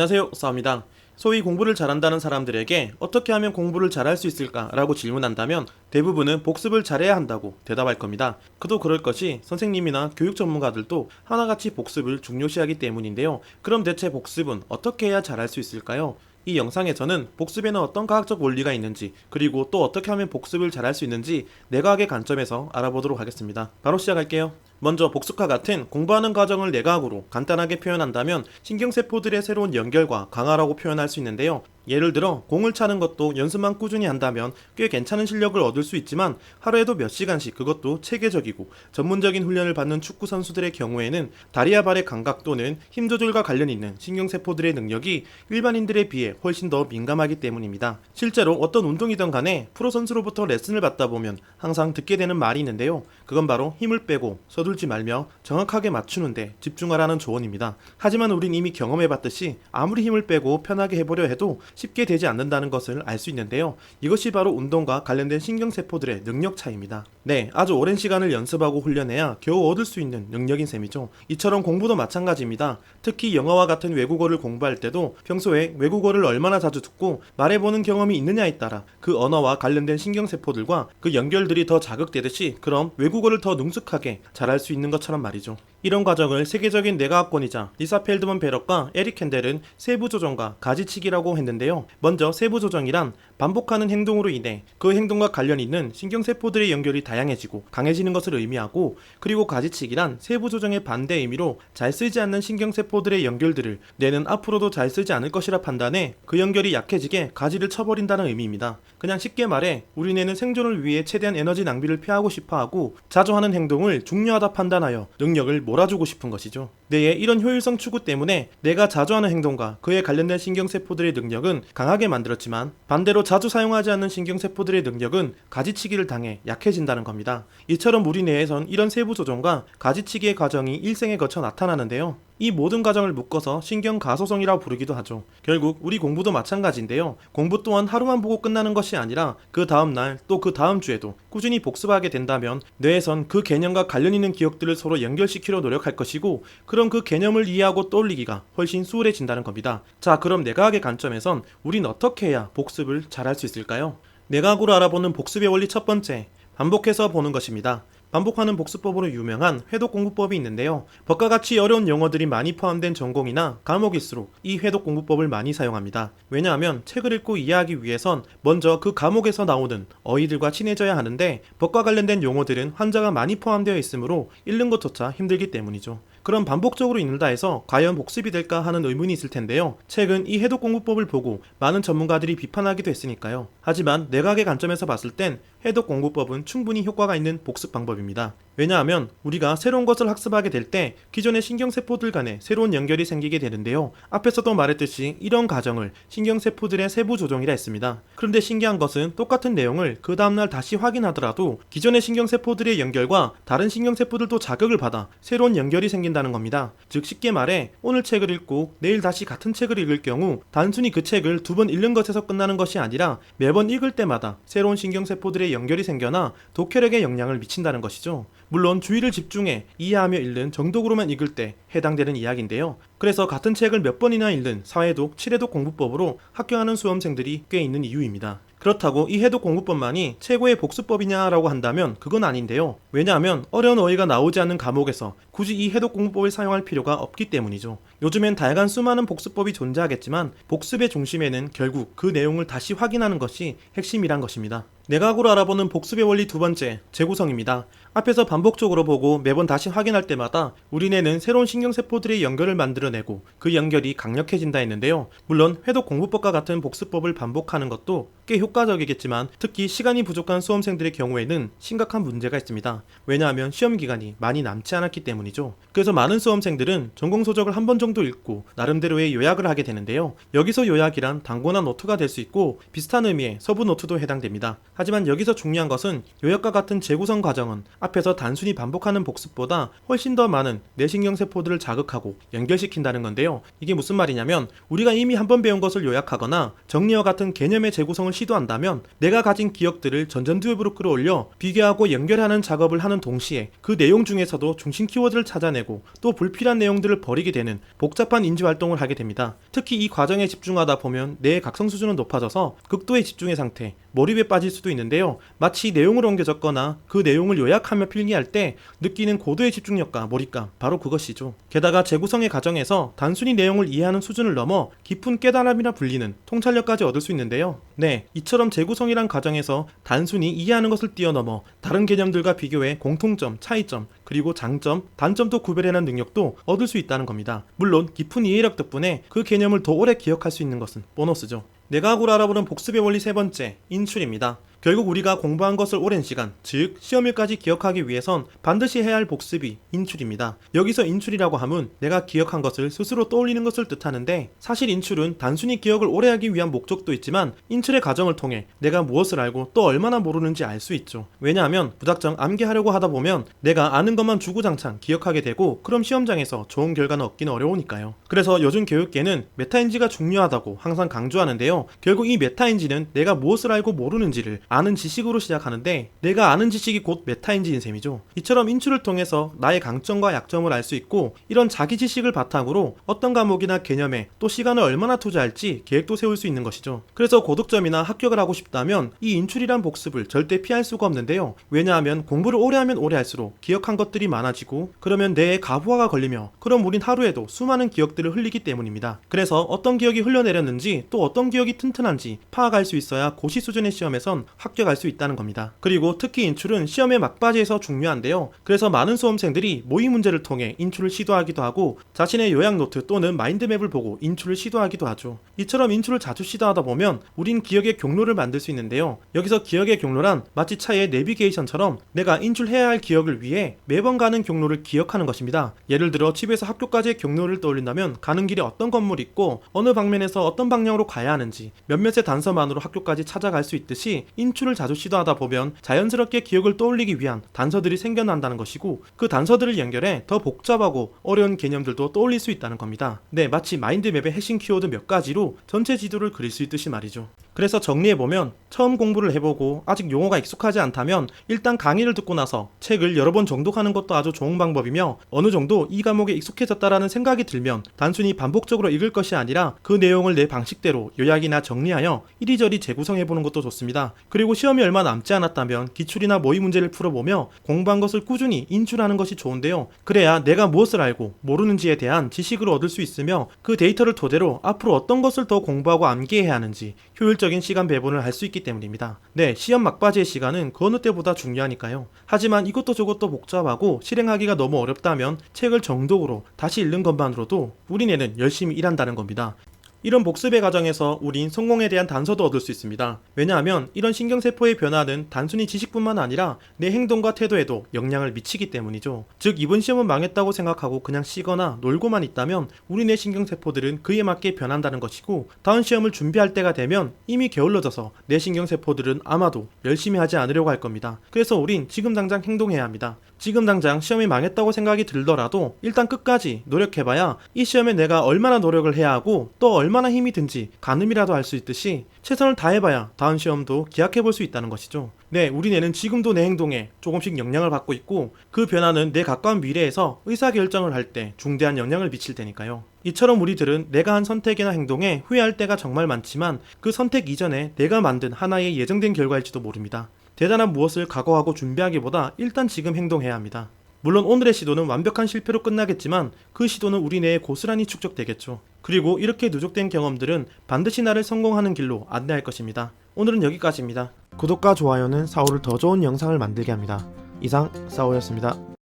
안녕하세요. 싸움이다. 소위 공부를 잘한다는 사람들에게 어떻게 하면 공부를 잘할 수 있을까 라고 질문한다면 대부분은 복습을 잘해야 한다고 대답할 겁니다. 그도 그럴 것이 선생님이나 교육 전문가들도 하나같이 복습을 중요시하기 때문인데요. 그럼 대체 복습은 어떻게 해야 잘할 수 있을까요? 이 영상에서는 복습에는 어떤 과학적 원리가 있는지 그리고 또 어떻게 하면 복습을 잘할 수 있는지 내과학의 관점에서 알아보도록 하겠습니다. 바로 시작할게요. 먼저 복습과 같은 공부하는 과정을 내과학으로 간단하게 표현한다면 신경세포들의 새로운 연결과 강화라고 표현할 수 있는데요. 예를 들어 공을 차는 것도 연습만 꾸준히 한다면 꽤 괜찮은 실력을 얻을 수 있지만 하루에도 몇 시간씩 그것도 체계적이고 전문적인 훈련을 받는 축구 선수들의 경우에는 다리와 발의 감각 또는 힘 조절과 관련 있는 신경세포들의 능력이 일반인들에 비해 훨씬 더 민감하기 때문입니다. 실제로 어떤 운동이든 간에 프로 선수로부터 레슨을 받다 보면 항상 듣게 되는 말이 있는데요. 그건 바로 힘을 빼고 서둘 지 말며 정확하게 맞추는데 집중하라는 조언입니다. 하지만 우린 이미 경험해봤듯이 아무리 힘을 빼고 편하게 해보려 해도 쉽게 되지 않는다는 것을 알 수 있는데요. 이것이 바로 운동과 관련된 신경세포들의 능력 차이입니다. 네, 아주 오랜 시간을 연습하고 훈련해야 겨우 얻을 수 있는 능력인 셈이죠. 이처럼 공부도 마찬가지입니다. 특히 영어와 같은 외국어를 공부할 때도 평소에 외국어를 얼마나 자주 듣고 말해보는 경험이 있느냐에 따라 그 언어와 관련된 신경세포들과 그 연결들이 더 자극되듯이 그럼 외국어를 더 능숙하게 잘할 수 있는 것처럼 말이죠. 이런 과정을 세계적인 뇌과학권이자 리사 펠드먼 베럭과 에릭 캔델은 세부 조정과 가지치기라고 했는데요. 먼저 세부 조정이란 반복하는 행동으로 인해 그 행동과 관련 있는 신경세포들의 연결이 다양해지고 강해지는 것을 의미하고 그리고 가지치기란 세부 조정의 반대 의미로 잘 쓰지 않는 신경세포들의 연결들을 뇌는 앞으로도 잘 쓰지 않을 것이라 판단해 그 연결이 약해지게 가지를 쳐버린다는 의미입니다. 그냥 쉽게 말해 우리 뇌는 생존을 위해 최대한 에너지 낭비를 피하고 싶어 하고 자주 하는 행동을 중요하다 판단하여 능력을 몰아주고 싶은 것이죠. 뇌의 이런 효율성 추구 때문에 내가 자주 하는 행동과 그에 관련된 신경세포들의 능력은 강하게 만들었지만 반대로 자주 사용하지 않는 신경세포들의 능력은 가지치기를 당해 약해진다는 겁니다. 이처럼 우리 뇌에선 이런 세부 조정과 가지치기의 과정이 일생에 거쳐 나타나는데요. 이 모든 과정을 묶어서 신경 가소성이라고 부르기도 하죠. 결국 우리 공부도 마찬가지인데요. 공부 또한 하루만 보고 끝나는 것이 아니라 그 다음 날 또 그 다음 주에도 꾸준히 복습하게 된다면 뇌에선 그 개념과 관련 있는 기억들을 서로 연결시키려 노력할 것이고 그럼 그 개념을 이해하고 떠올리기가 훨씬 수월해진다는 겁니다. 자, 그럼 내과학의 관점에선 우린 어떻게 해야 복습을 잘할 수 있을까요? 내과학으로 알아보는 복습의 원리 첫 번째, 반복해서 보는 것입니다. 반복하는 복습법으로 유명한 회독 공부법이 있는데요. 법과 같이 어려운 용어들이 많이 포함된 전공이나 과목일수록 이 회독 공부법을 많이 사용합니다. 왜냐하면 책을 읽고 이해하기 위해선 먼저 그 과목에서 나오는 어휘들과 친해져야 하는데 법과 관련된 용어들은 환자가 많이 포함되어 있으므로 읽는 것조차 힘들기 때문이죠. 그럼 반복적으로 읽는다 해서 과연 복습이 될까 하는 의문이 있을 텐데요. 책은 이 해독 공부법을 보고 많은 전문가들이 비판하기도 했으니까요. 하지만 내각의 관점에서 봤을 땐 해독 공부법은 충분히 효과가 있는 복습 방법입니다. 왜냐하면 우리가 새로운 것을 학습하게 될 때 기존의 신경세포들 간에 새로운 연결이 생기게 되는데요. 앞에서도 말했듯이 이런 과정을 신경세포들의 세부 조정이라 했습니다. 그런데 신기한 것은 똑같은 내용을 그 다음날 다시 확인하더라도 기존의 신경세포들의 연결과 다른 신경세포들도 자극을 받아 새로운 연결이 생긴다는 겁니다. 즉 쉽게 말해 오늘 책을 읽고 내일 다시 같은 책을 읽을 경우 단순히 그 책을 두 번 읽는 것에서 끝나는 것이 아니라 매번 읽을 때마다 새로운 신경세포들의 연결이 생겨나 독혈액에 영향을 미친다는 것이죠. 물론 주의를 집중해 이해하며 읽는 정독으로만 읽을 때 해당되는 이야기인데요. 그래서 같은 책을 몇 번이나 읽는 사회독, 칠해독 공부법으로 합격하는 수험생들이 꽤 있는 이유입니다. 그렇다고 이 해독 공부법만이 최고의 복습법이냐라고 한다면 그건 아닌데요. 왜냐하면 어려운 어휘가 나오지 않는 과목에서 굳이 이 해독 공부법을 사용할 필요가 없기 때문이죠. 요즘엔 다양한 수많은 복습법이 존재하겠지만 복습의 중심에는 결국 그 내용을 다시 확인하는 것이 핵심이란 것입니다. 내각으로 알아보는 복습의 원리 두 번째, 재구성입니다. 앞에서 반복적으로 보고 매번 다시 확인할 때마다 우리 뇌는 새로운 신경세포들의 연결을 만들어내고 그 연결이 강력해진다 했는데요. 물론 회독 공부법과 같은 복습법을 반복하는 것도 꽤 효과적이겠지만 특히 시간이 부족한 수험생들의 경우에는 심각한 문제가 있습니다. 왜냐하면 시험 기간이 많이 남지 않았기 때문이죠. 그래서 많은 수험생들은 전공 소적을 한 번 정도 읽고 나름대로의 요약을 하게 되는데요. 여기서 요약이란 단고나 노트가 될 수 있고 비슷한 의미의 서부 노트도 해당됩니다. 하지만 여기서 중요한 것은 요약과 같은 재구성 과정은 앞에서 단순히 반복하는 복습보다 훨씬 더 많은 뇌신경세포들을 자극하고 연결시킨다는 건데요. 이게 무슨 말이냐면 우리가 이미 한 번 배운 것을 요약하거나 정리와 같은 개념의 재구성을 시도한다. 한다면 내가 가진 기억들을 전전두엽으로 끌어올려 비교하고 연결하는 작업을 하는 동시에 그 내용 중에서도 중심 키워드를 찾아내고 또 불필요한 내용들을 버리게 되는 복잡한 인지 활동을 하게 됩니다. 특히 이 과정에 집중하다 보면 뇌의 각성 수준은 높아져서 극도의 집중의 상태, 몰입에 빠질 수도 있는데요. 마치 내용을 옮겨 적거나 그 내용을 요약하며 필기할 때 느끼는 고도의 집중력과 몰입감, 바로 그것이죠. 게다가 재구성의 과정에서 단순히 내용을 이해하는 수준을 넘어 깊은 깨달음이라 불리는 통찰력까지 얻을 수 있는데요. 네, 이처럼 재구성이란 과정에서 단순히 이해하는 것을 뛰어넘어 다른 개념들과 비교해 공통점, 차이점, 그리고 장점, 단점도 구별해내는 능력도 얻을 수 있다는 겁니다. 물론 깊은 이해력 덕분에 그 개념을 더 오래 기억할 수 있는 것은 보너스죠. 내각으로 알아보는 복습의 원리 세 번째, 인출입니다. 결국 우리가 공부한 것을 오랜 시간, 즉 시험일까지 기억하기 위해선 반드시 해야 할 복습이 인출입니다. 여기서 인출이라고 함은 내가 기억한 것을 스스로 떠올리는 것을 뜻하는데 사실 인출은 단순히 기억을 오래 하기 위한 목적도 있지만 인출의 과정을 통해 내가 무엇을 알고 또 얼마나 모르는지 알 수 있죠. 왜냐하면 무작정 암기하려고 하다 보면 내가 아는 것만 주구장창 기억하게 되고 그럼 시험장에서 좋은 결과는 얻기는 어려우니까요. 그래서 요즘 교육계는 메타인지가 중요하다고 항상 강조하는데요. 결국 이 메타인지는 내가 무엇을 알고 모르는지를 아는 지식으로 시작하는데 내가 아는 지식이 곧 메타인지인 셈이죠. 이처럼 인출을 통해서 나의 강점과 약점을 알 수 있고 이런 자기 지식을 바탕으로 어떤 과목이나 개념에 또 시간을 얼마나 투자할지 계획도 세울 수 있는 것이죠. 그래서 고득점이나 합격을 하고 싶다면 이 인출이란 복습을 절대 피할 수가 없는데요. 왜냐하면 공부를 오래 하면 오래 할수록 기억한 것들이 많아지고 그러면 뇌에 가부화가 걸리며 그럼 우린 하루에도 수많은 기억들을 흘리기 때문입니다. 그래서 어떤 기억이 흘러내렸는지 또 어떤 기억이 튼튼한지 파악할 수 있어야 고시 수준의 시험에선 합격할 수 있다는 겁니다. 그리고 특히 인출은 시험의 막바지에서 중요한데요. 그래서 많은 수험생들이 모의 문제를 통해 인출을 시도하기도 하고 자신의 요약 노트 또는 마인드맵을 보고 인출을 시도하기도 하죠. 이처럼 인출을 자주 시도하다 보면 우린 기억의 경로를 만들 수 있는데요. 여기서 기억의 경로란 마치 차의 내비게이션처럼 내가 인출해야 할 기억을 위해 매번 가는 경로를 기억하는 것입니다. 예를 들어 집에서 학교까지의 경로를 떠올린다면 가는 길에 어떤 건물이 있고 어느 방면에서 어떤 방향으로 가야 하는지 몇몇의 단서만으로 학교까지 찾아갈 수 있듯이 인 출을 자주 시도하다 보면 자연스럽게 기억을 떠올리기 위한 단서들이 생겨난다는 것이고 그 단서들을 연결해 더 복잡하고 어려운 개념들도 떠올릴 수 있다는 겁니다. 네, 마치 마인드맵의 핵심 키워드 몇 가지로 전체 지도를 그릴 수 있듯이 말이죠. 그래서 정리해보면 처음 공부를 해보고 아직 용어가 익숙하지 않다면 일단 강의를 듣고 나서 책을 여러 번 정독하는 것도 아주 좋은 방법이며 어느 정도 이 과목에 익숙해졌다라는 생각이 들면 단순히 반복적으로 읽을 것이 아니라 그 내용을 내 방식대로 요약이나 정리하여 이리저리 재구성해보는 것도 좋습니다. 그리고 시험이 얼마 남지 않았다면 기출이나 모의 문제를 풀어보며 공부한 것을 꾸준히 인출하는 것이 좋은데요. 그래야 내가 무엇을 알고 모르는지에 대한 지식을 얻을 수 있으며 그 데이터를 토대로 앞으로 어떤 것을 더 공부하고 암기해야 하는지 효율적인 시간 배분을 할 수 있기 때문입니다. 네, 시험 막바지의 시간은 그 어느 때보다 중요하니까요. 하지만 이것도 저것도 복잡하고 실행하기가 너무 어렵다면 책을 정독으로 다시 읽는 것만으로도 우리네는 열심히 일한다는 겁니다. 이런 복습의 과정에서 우린 성공에 대한 단서도 얻을 수 있습니다. 왜냐하면 이런 신경세포의 변화는 단순히 지식뿐만 아니라 내 행동과 태도에도 영향을 미치기 때문이죠. 즉, 이번 시험은 망했다고 생각하고 그냥 쉬거나 놀고만 있다면 우리 내 신경세포들은 그에 맞게 변한다는 것이고, 다음 시험을 준비할 때가 되면 이미 게을러져서 내 신경세포들은 아마도 열심히 하지 않으려고 할 겁니다. 그래서 우린 지금 당장 행동해야 합니다. 지금 당장 시험이 망했다고 생각이 들더라도 일단 끝까지 노력해봐야 이 시험에 내가 얼마나 노력을 해야 하고 또 얼마나 힘이 든지 가늠이라도 할수 있듯이 최선을 다해봐야 다음 시험도 기약해볼 수 있다는 것이죠. 네, 우리네는 지금도 내 행동에 조금씩 영향을 받고 있고 그 변화는 내 가까운 미래에서 의사결정을 할 때 중대한 영향을 미칠 테니까요. 이처럼 우리들은 내가 한 선택이나 행동에 후회할 때가 정말 많지만 그 선택 이전에 내가 만든 하나의 예정된 결과일지도 모릅니다. 대단한 무엇을 각오하고 준비하기보다 일단 지금 행동해야 합니다. 물론 오늘의 시도는 완벽한 실패로 끝나겠지만 그 시도는 우리 내에 고스란히 축적되겠죠. 그리고 이렇게 누적된 경험들은 반드시 나를 성공하는 길로 안내할 것입니다. 오늘은 여기까지입니다. 구독과 좋아요는 사오를 더 좋은 영상을 만들게 합니다. 이상 사오였습니다.